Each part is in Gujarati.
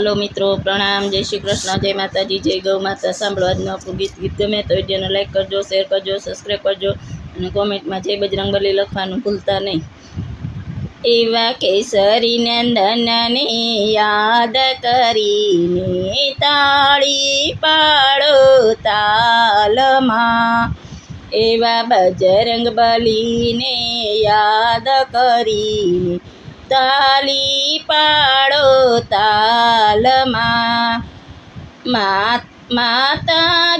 હલો મિત્રો, પ્રણામ, જય શ્રી કૃષ્ણ, જય માતાજી, જય ગૌ માતા. સાંભળો આજનું આપણું ગીત ગીત ગમે તો વિડીયોને લાઇક કરજો શેર કરજો સબસ્ક્રાઈબ કરજો અને કોમેન્ટમાં જય બજરંગબલી લખવાનું ભૂલતા નહીં. એવા કેસરી નંદનને યાદ કરીને તાળી પાડો તાલમાં. એવા બજરંગ બલીને યાદ કરીને તાલી પાડો તાલમાં. માત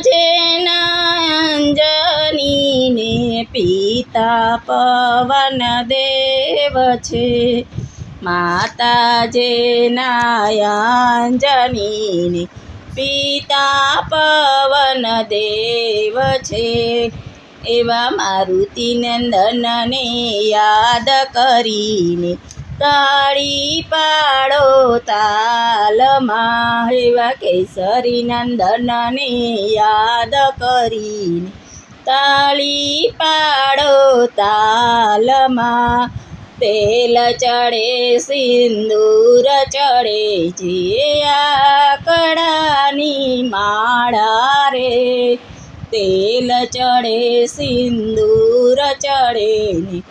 જેના અંજનીને પિતા પવન દેવ છે. માતા જેના પિતા પવન દેવ છે. એવા મારુતિ નંદનને યાદ કરીને તાળી પાડો તાલમાં એવા કેસરી નંદનને યાદ કરીને. તાળી પાડો તાલમાં તેલ ચડે, સિંદૂર ચડે, જે આકડાની માળા રે. તેલ ચડે, સિંદૂર ચડે ને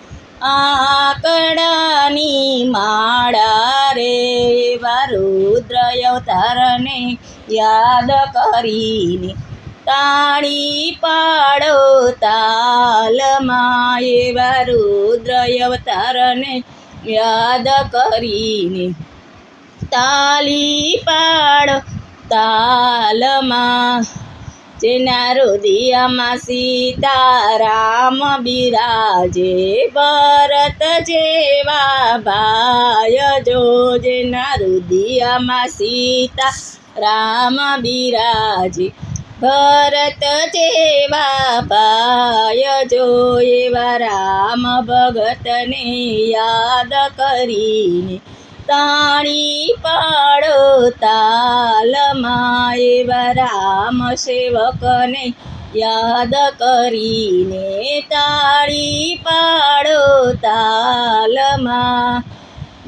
આકડાની માળા રે એવા રુદ્ર અવતારને યાદ કરીને તાળી પાડો તાલમાં એવા રુદ્ર અવતારને યાદ કરીને તાલી પાડો તાલમાં જેના રુદિયામાં સીતારામ બિરાજે, ભરત જેવા ભાય જો જેના રુદિયામાં સીતા રામ બિરાજે, ભરત જેવા ભાય જો એવા રામ ભગતને યાદ કરીને તાળી પાડો તાલમાં એવા રામ સેવકને યાદ કરીને તાળી પાડો તાલમાં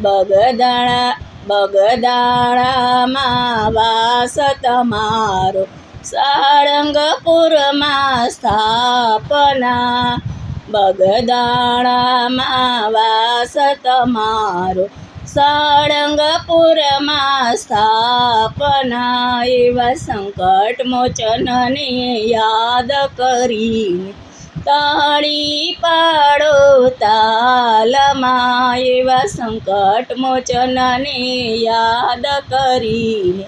બગદાણા, બગદાણામાં વાસ તમારો સાળંગપુરમાં સ્થાપના. બગદાણામાં વાસ તમારો સાળંગપુરમાં સ્થાપના એવા સંકટ મોચનને યાદ કરી તાળી પાડો તાલમાં એવા સંકટ મોચનને યાદ કરીને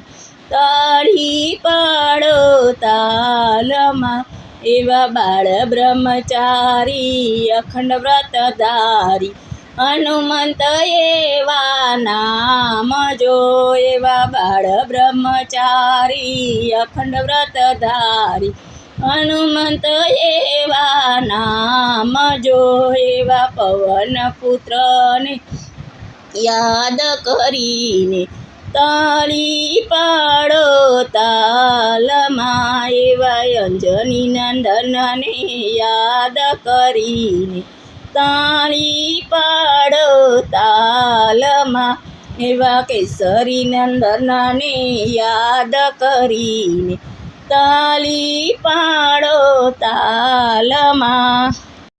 તાળી પાડો તાલમાં એવા બાળ બ્રહ્મચારી અખંડ વ્રતધારી હનુમંત એવા નામ જો એવા બાળ બ્રહ્મચારી, અખંડ વ્રતધારી હનુમંત એવા નામ જો એવા પવન પુત્રને યાદ કરીને તાળી પાડો તાલમાં, એવા અંજની નંદનને યાદ કરીને તાળી પાડો તાલમાં એવા કેસરી નંદનને યાદ કરીને તાળી પાડો તાલમાં